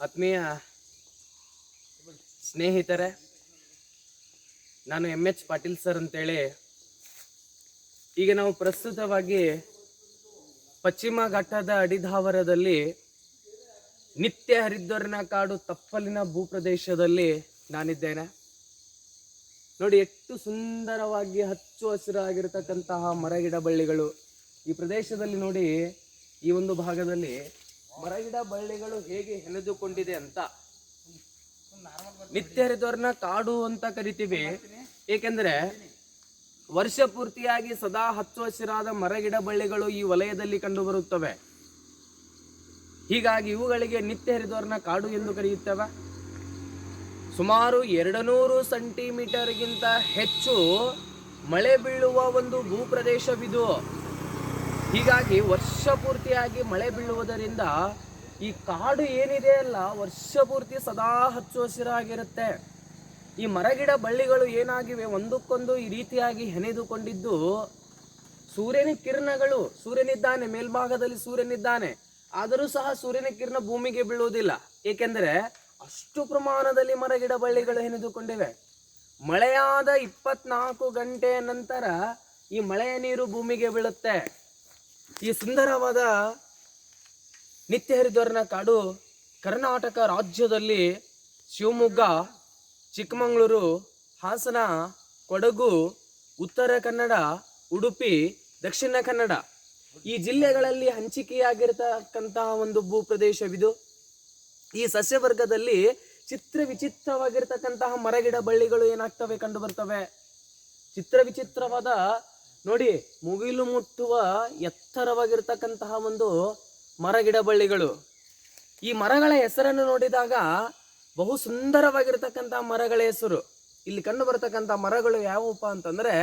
ಆತ್ಮೀಯ ಸ್ನೇಹಿತರೆ, ನಾನು ಎಂ ಎಚ್ ಪಾಟೀಲ್ ಸರ್ ಅಂತೇಳಿ ಈಗ ನಾವು ಪ್ರಸ್ತುತವಾಗಿ ಪಶ್ಚಿಮ ಘಟ್ಟದ ಅಡಿಧಾವರದಲ್ಲಿ ನಿತ್ಯ ಹರಿದ್ವರ್ಣ ಕಾಡು ತಪ್ಪಲಿನ ಭೂಪ್ರದೇಶದಲ್ಲಿ ನಾನಿದ್ದೇನೆ. ನೋಡಿ, ಎಷ್ಟು ಸುಂದರವಾಗಿ ಹಚ್ಚು ಹಸಿರಾಗಿರ್ತಕ್ಕಂತಹ ಮರಗಿಡ ಬಳ್ಳಿಗಳು ಈ ಪ್ರದೇಶದಲ್ಲಿ ನೋಡಿ, ಈ ಒಂದು ಭಾಗದಲ್ಲಿ ಮರಗಿಡ ಬಳ್ಳಿಗಳು ಹೇಗೆ ಹೆಣೆದುಕೊಂಡಿದೆ ಅಂತ. ನಿತ್ಯ ಹರಿದವ್ರನ್ನ ಕಾಡು ಅಂತ ಕರಿತೀವಿ. ಏಕೆಂದ್ರೆ ವರ್ಷ ಪೂರ್ತಿಯಾಗಿ ಸದಾ ಹಚ್ಚು ಹಸಿರಾದ ಮರಗಿಡ ಬಳ್ಳಿಗಳು ಈ ವಲಯದಲ್ಲಿ ಕಂಡುಬರುತ್ತವೆ. ಹೀಗಾಗಿ ಇವುಗಳಿಗೆ ನಿತ್ಯ ಹರಿದವ್ರನ್ನ ಕಾಡು ಎಂದು ಕರೆಯುತ್ತೇವೆ. ಸುಮಾರು ಎರಡು ನೂರು ಸೆಂಟಿಮೀಟರ್ಗಿಂತ ಹೆಚ್ಚು ಮಳೆ ಬೀಳುವ ಒಂದು ಭೂಪ್ರದೇಶವಿದು. ಹೀಗಾಗಿ ವರ್ಷ ಪೂರ್ತಿಯಾಗಿ ಮಳೆ ಬೀಳುವುದರಿಂದ ಈ ಕಾಡು ಏನಿದೆ ಅಲ್ಲ ವರ್ಷ ಪೂರ್ತಿ ಸದಾ ಹಚ್ಚು ಹಸಿರಾಗಿರುತ್ತೆ. ಈ ಮರಗಿಡ ಬಳ್ಳಿಗಳು ಏನಾಗಿವೆ, ಒಂದಕ್ಕೊಂದು ಈ ರೀತಿಯಾಗಿ ಹೆಣೆದುಕೊಂಡಿದ್ದು ಸೂರ್ಯನ ಕಿರಣಗಳು. ಸೂರ್ಯನಿದ್ದಾನೆ, ಮೇಲ್ಭಾಗದಲ್ಲಿ ಸೂರ್ಯನಿದ್ದಾನೆ. ಆದರೂ ಸಹ ಸೂರ್ಯನ ಕಿರಣ ಭೂಮಿಗೆ ಬೀಳುವುದಿಲ್ಲ. ಏಕೆಂದರೆ ಅಷ್ಟು ಪ್ರಮಾಣದಲ್ಲಿ ಮರಗಿಡ ಬಳ್ಳಿಗಳು ಹೆಣೆದುಕೊಂಡಿವೆ. ಮಳೆಯಾದ ಇಪ್ಪತ್ನಾಲ್ಕು ಗಂಟೆಯ ನಂತರ ಈ ಮಳೆಯ ನೀರು ಭೂಮಿಗೆ ಬೀಳುತ್ತೆ. ಈ ಸುಂದರವಾದ ನಿತ್ಯ ಹರಿದ್ವರ್ಣ ಕಾಡು ಕರ್ನಾಟಕ ರಾಜ್ಯದಲ್ಲಿ ಶಿವಮೊಗ್ಗ, ಚಿಕ್ಕಮಗಳೂರು, ಹಾಸನ, ಕೊಡಗು, ಉತ್ತರ ಕನ್ನಡ, ಉಡುಪಿ, ದಕ್ಷಿಣ ಕನ್ನಡ. ಈ ಜಿಲ್ಲೆಗಳಲ್ಲಿ ಹಂಚಿಕೆಯಾಗಿರ್ತಕ್ಕಂತಹ ಒಂದು ಭೂಪ್ರದೇಶವಿದು. ಈ ಸಸ್ಯವರ್ಗದಲ್ಲಿ ಚಿತ್ರ ವಿಚಿತ್ರವಾಗಿರ್ತಕ್ಕಂತಹ ಮರಗಿಡ ಬಳ್ಳಿಗಳು ಏನಾಗ್ತವೆ ಕಂಡು ಬರ್ತವೆ? ಚಿತ್ರ ವಿಚಿತ್ರವಾದ ನೋಡಿ, ಮುಗಿಲು ಮುಟ್ಟುವ ಎತ್ತರವಾಗಿರ್ತಕ್ಕಂತಹ ಒಂದು ಮರಗಿಡ ಬಳ್ಳಿಗಳು. ಈ ಮರಗಳ ಹೆಸರನ್ನು ನೋಡಿದಾಗ ಬಹು ಸುಂದರವಾಗಿರ್ತಕ್ಕಂಥ ಮರಗಳ ಹೆಸರು. ಇಲ್ಲಿ ಕಂಡು ಬರ್ತಕ್ಕಂಥ ಮರಗಳು ಯಾವುವಪ್ಪ ಅಂತಂದ್ರೆ,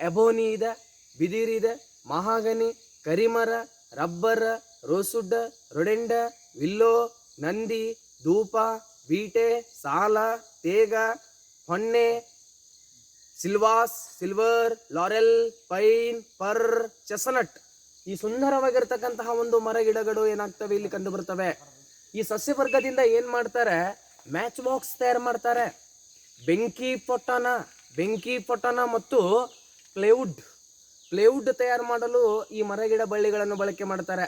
ಎಬೋನಿ ಇದೆ, ಬಿದಿರಿ ಇದೆ, ಮಹಾಗನಿ, ಕರಿಮರ, ರಬ್ಬರ್, ರೋಸುಡ್, ರೊಡೆಂಡ, ವಿಲ್ಲೋ, ನಂದಿ, ಧೂಪ, ಬೀಟೆ, ಸಾಲ, ತೇಗ, ಹೊನ್ನೆ ಸಿಲ್ವಾಸ್, silver, laurel, pine, fir chestnut ಈ ಸುಂದರವಾಗಿರ್ತಕ್ಕಂತಹ ಒಂದು ಮರ ಗಿಡಗಳು ಏನಾಗ್ತವೆ ಇಲ್ಲಿ ಕಂಡು ಬರ್ತವೆ. ಈ ಸಸ್ಯವರ್ಗದಿಂದ ಏನ್ ಮಾಡ್ತಾರೆ? ಮ್ಯಾಚ್ ಬಾಕ್ಸ್ ತಯಾರು ಮಾಡ್ತಾರೆ. ಬೆಂಕಿ ಪೊಟ್ಟಣ ಬೆಂಕಿ ಪೊಟ್ಟಣ ಮತ್ತು ಪ್ಲೇವುಡ್ ಪ್ಲೇವುಡ್ ತಯಾರು ಮಾಡಲು ಈ ಮರಗಿಡ ಬಳ್ಳಿಗಳನ್ನು ಬಳಕೆ ಮಾಡ್ತಾರೆ.